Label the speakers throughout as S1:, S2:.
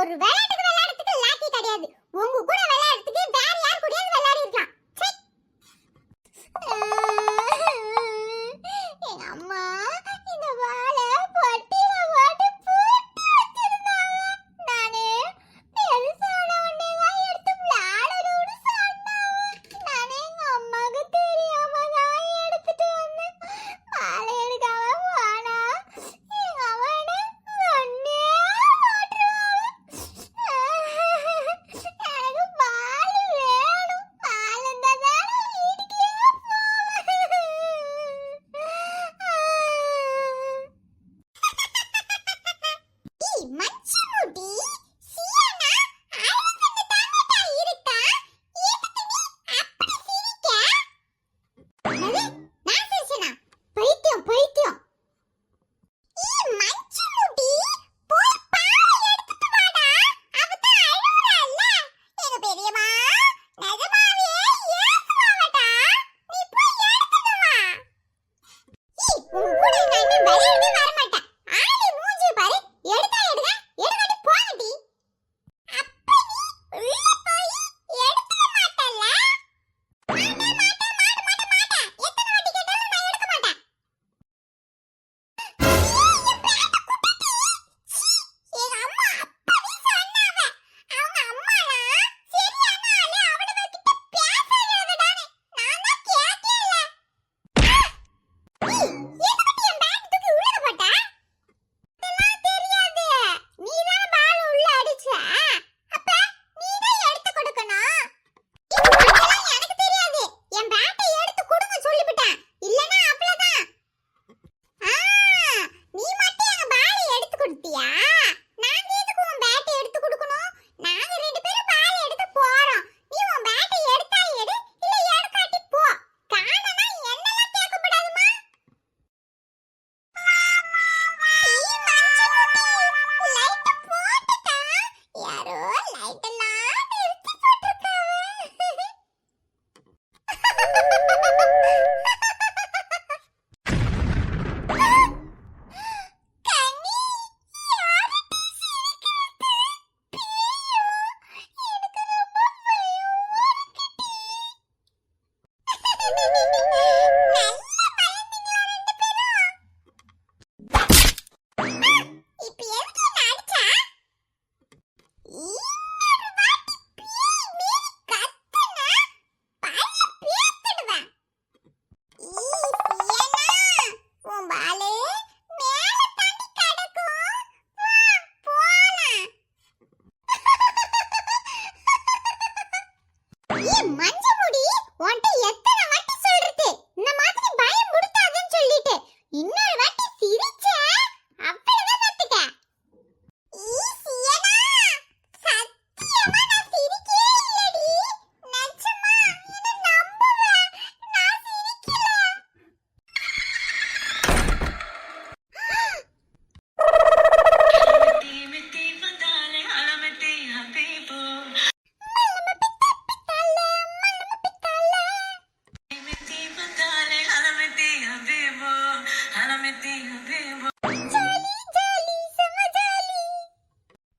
S1: ஒரு
S2: விளையாட்டுக்கு விளையாடுறதுக்கு லாத்தி கிடையாது. உங்க கூட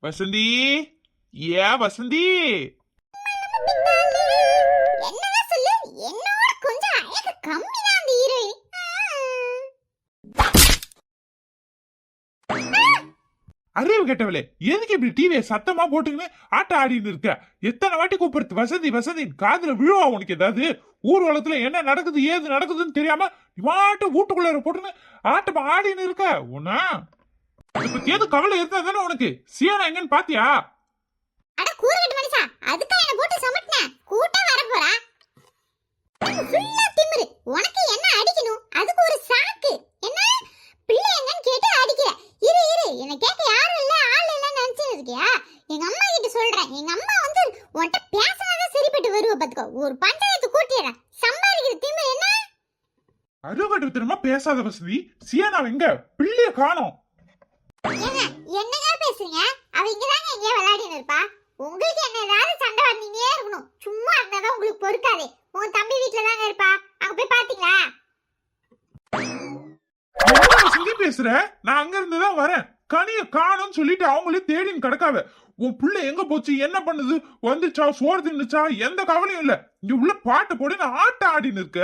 S2: வசந்தி? ஏ வசந்தி?
S1: அறிவு கேட்டவளே எதுக்கு இப்படி டிவியை சத்தமா போட்டுக்கின்னு ஆட்ட ஆடின்னு இருக்க எத்தனை வாட்டி கூப்பிடுறது? வசந்தி வசந்தி காதுல விழுவா உனக்கு ஏதாவது? ஊர்வலத்துல என்ன நடக்குது ஏது நடக்குதுன்னு தெரியாம வாட்டு வீட்டுக்குள்ளார போட்டுன்னு ஆட்டமா ஆடின்னு இருக்க உன்னா? இப்பத்தியாவது கவலை இருந்தா தானே உனக்கு? சீனா எங்கன்னு பாத்தியா?
S2: அட கூறுகட்டு மனுஷா. அதுக்கு என்ன போட்டு சமட்டின. கூட்டம் வர போறா ஃபுல்லா திமிரு. உனக்கு என்ன அடிக்கணும்? அதுக்கு ஒரு சாக்கு. என்ன? பிள்ளை எங்கன்னு கேட்டு அடிக்கிற. இரு இரு. என்ன கேட்க யாரும் இல்ல ஆள் இல்ல நினைச்சிட்டு எங்க அம்மா கிட்ட சொல்றேன். எங்க அம்மா வந்து உன்கிட்ட பேசினாதான் சரிப்பட்டு வருவ பாத்துக்கோ. ஒரு பஞ்சாயத்து கூட்டிடுறேன். சம்பாதிக்கிற திமிரு என்ன?
S1: அருகட்டு திரும்ப பேசாத வசதி. சியானா எங்க? பிள்ளைய காணோம்.
S2: என்னங்க பேசுறீங்க? அவங்க தாங்க எங்கேயே விளையாடின்னு இருப்பா. உங்களுக்கு என்ன ஏதாவது சண்டை வந்தீங்களே இருக்கணும். சும்மா இருந்தாதான் உங்களுக்கு பொறுக்காது. உங்க தம்பி வீட்டுல தாங்க இருப்பா. அங்க போய் பாத்தீங்களா?
S1: பேசுற? நான் அங்க இருந்து தான் வரேன். கனிய காணும்னு சொல்லிட்டு அவங்களே தேடின்னு கிடக்காவ உன் பிள்ளை எங்க போச்சு? என்ன பண்ணுது? வந்துச்சா? சோறு தின்னுச்சா? எந்த கவலையும் இல்ல. இங்க உள்ள பாட்டு போடுன்னு ஆட்ட ஆடின்னு இருக்க.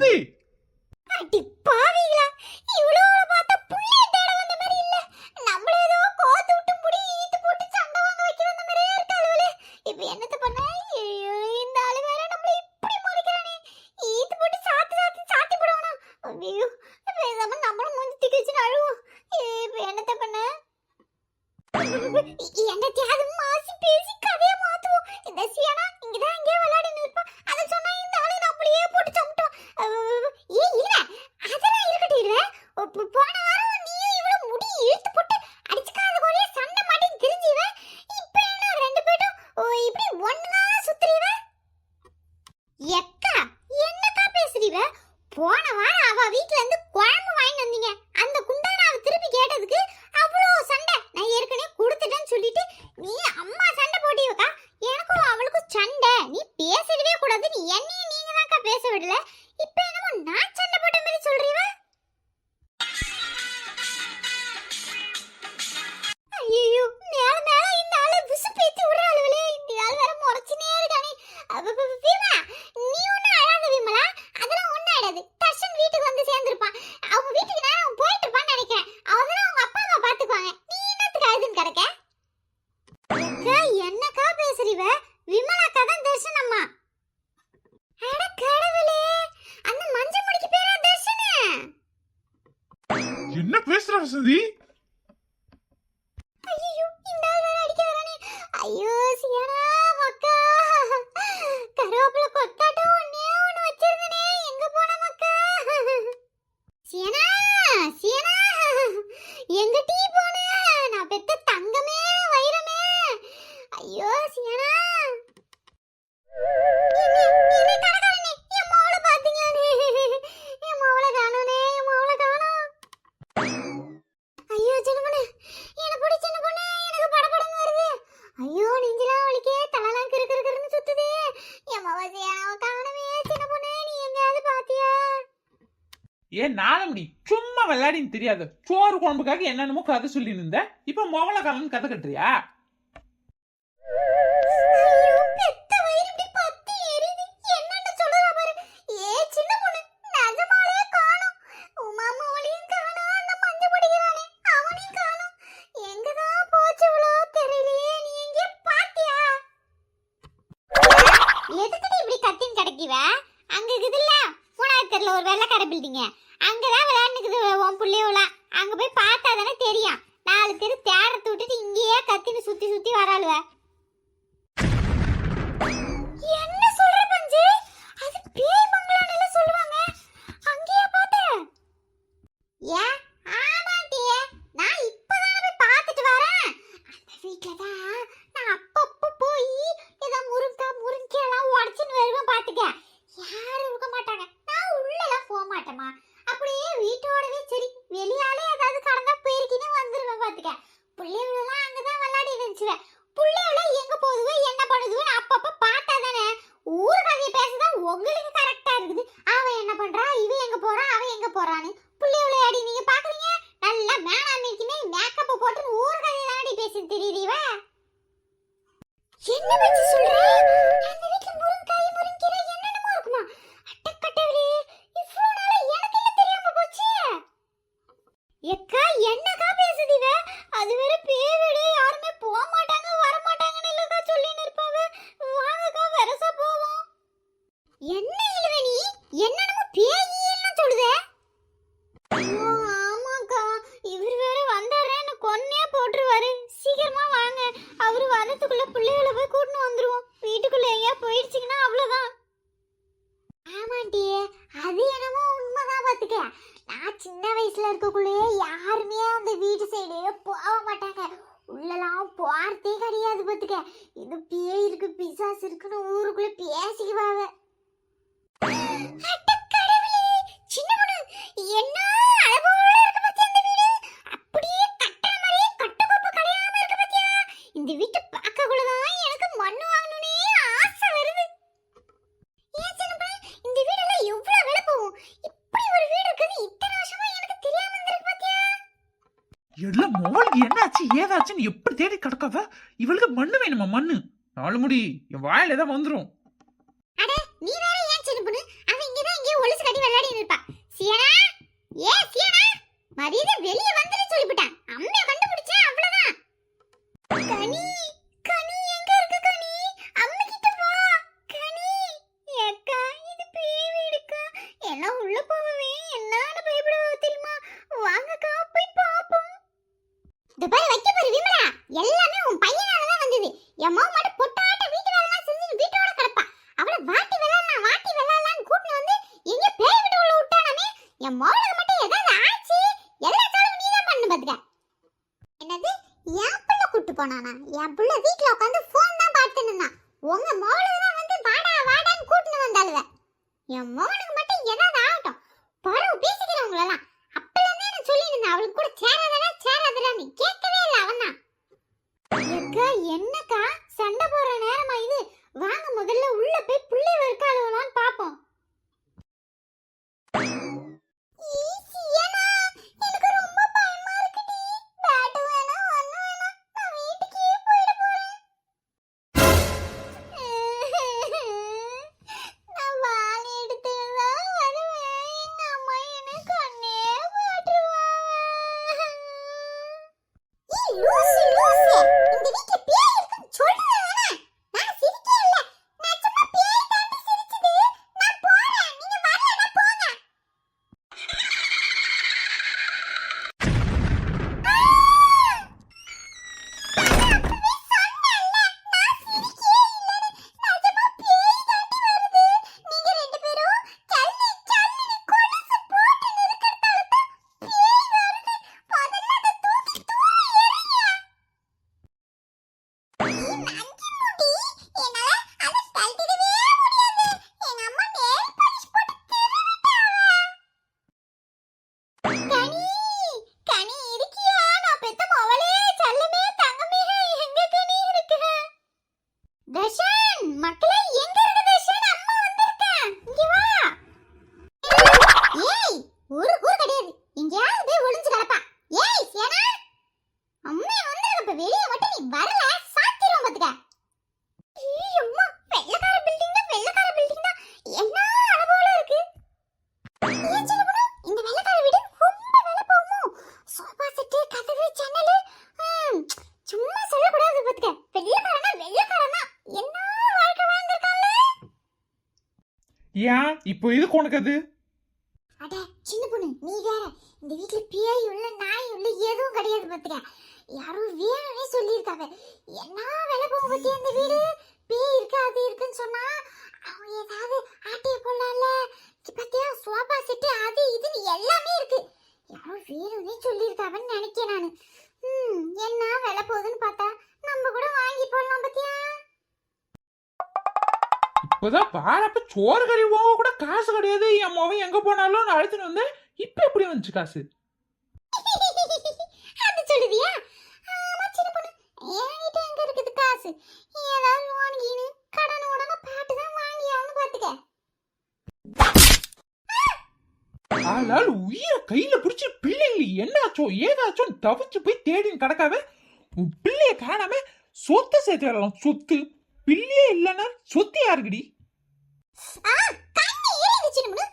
S2: Really?
S3: ஏன் நாளமுடி சும்மா விளையாடின்னு தெரியாது. சோறு குழம்புக்காக என்னென்னமோ கதை சொல்லி இருந்தேன் இப்போ மொகல கதை கட்டுறியா?
S2: சுத்தி சுத்தி வராளுவ. எல்லாம்
S3: மோளுக்கு என்னாச்சு ஏதாச்சுன்னு எப்படி தேடி கிடக்காவ? இவளுக்கு மண்ணு வேணுமா மண்ணு? நாலு முடி. என் வாயில தான் வந்துரும்.
S2: நீ வேற ஏன் சின்ன பொண்ணு? அவ இங்க தான் இங்கே ஒளிச்சு கட்டி விளையாடி இருப்பா. சியனா? ஏ சியனா? மரியாதை வெளிய வந்துரு சொல்லிவிட்டான் அம்மைய கண்டுபிடிச்சா அவ்வளவுதான். பாரு வைக்க பாரு விமலா. எல்லா
S3: Maclean. இப்போ எதுக்கு உனக்கு அது?
S2: அட சின்ன பொண்ணு நீ வேற. இந்த வீட்ல பேய் உள்ள நாய் உள்ள எதுவும் கிடையாது பாத்துக்க யாரும் வேணும்னே சொல்லியிருக்காங்க. என்ன வேலை போக பத்தி அந்த வீடு? பேய் இருக்கு அது இருக்குன்னு சொன்னா அவங்க ஏதாவது ஆட்டிய போடலாம்ல? இங்க பாத்தியா சோபா செட்டு அது இதுன்னு எல்லாமே இருக்கு. யாரோ வேணும்னே சொல்லியிருக்காங்கன்னு நினைக்கிறேன் நானு. ம் என்ன வேலை போகுதுன்னு பார்த்தா நம்ம கூட வாங்கி போடலாம் பாத்தியா?
S3: இப்போதான் வாரப்ப சோறு கறி போக கூட காசு கிடையாது. என் மகன் எங்க போனாலும் நான் அழுத்துன்னு வந்தேன் இப்போ எப்படி வந்துச்சு காசு?
S2: அது சொல்லுவியா? சின்ன பொண்ணு. என்கிட்ட எங்க இருக்குது காசு? ஏதாவது லோன் கீனு கடன் உடனே பாட்டு தான் வாங்கி பாத்துக்க.
S3: ஆளால் உயிரை கையில பிடிச்சி பிள்ளைங்க என்னாச்சோ ஏதாச்சோ தவிச்சு போய் தேடின்னு கிடக்காம உன் பிள்ளைய காணாம சொத்தை சேர்த்து வரலாம் சொத்து பிள்ளையே இல்லைன்னா சொத்து யாருக்குடி?
S2: இங்க தான்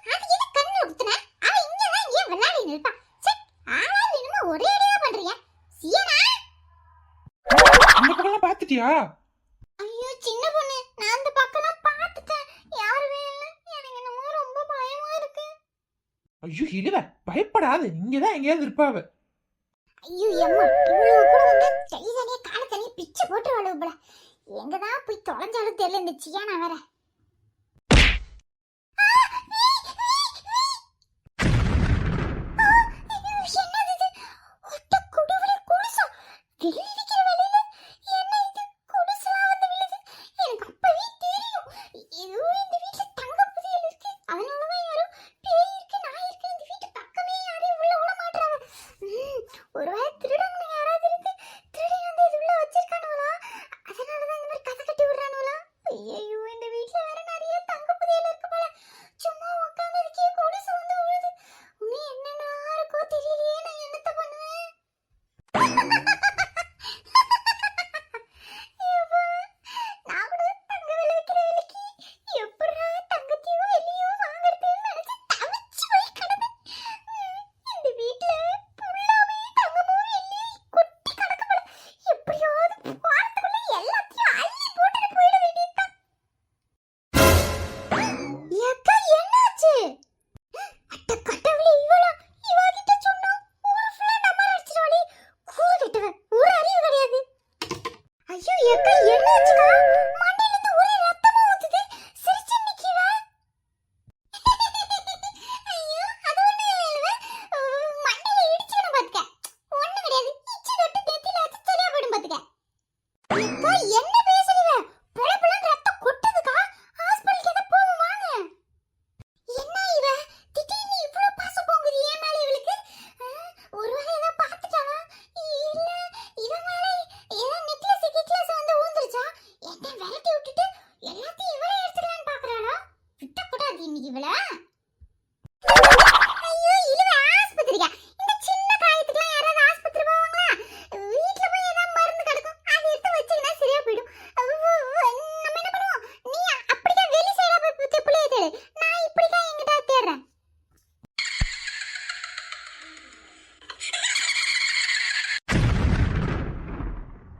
S3: அந்த பக்கம்லாம் பார்த்துட்டியா?
S2: ஐயோ சின்ன பொண்ணு. நான் அந்த பக்கம்லாம் யாருமே இல்ல எனக்கு என்னமோ ரொம்ப பயமா இருக்கு.
S3: ஐயோ இல்ல பயப்படாத. இங்கதான் எங்கேயாவது இருப்பாவ
S2: ஐயோ எம்மா இவ்வளவு கூட வந்தா கை தனியா கால தனியா பிச்சு போட்டு வளவு போல எங்கதான் போய் தொலைஞ்சாலும் தெரியல இந்த சியானா வேற. ஆ,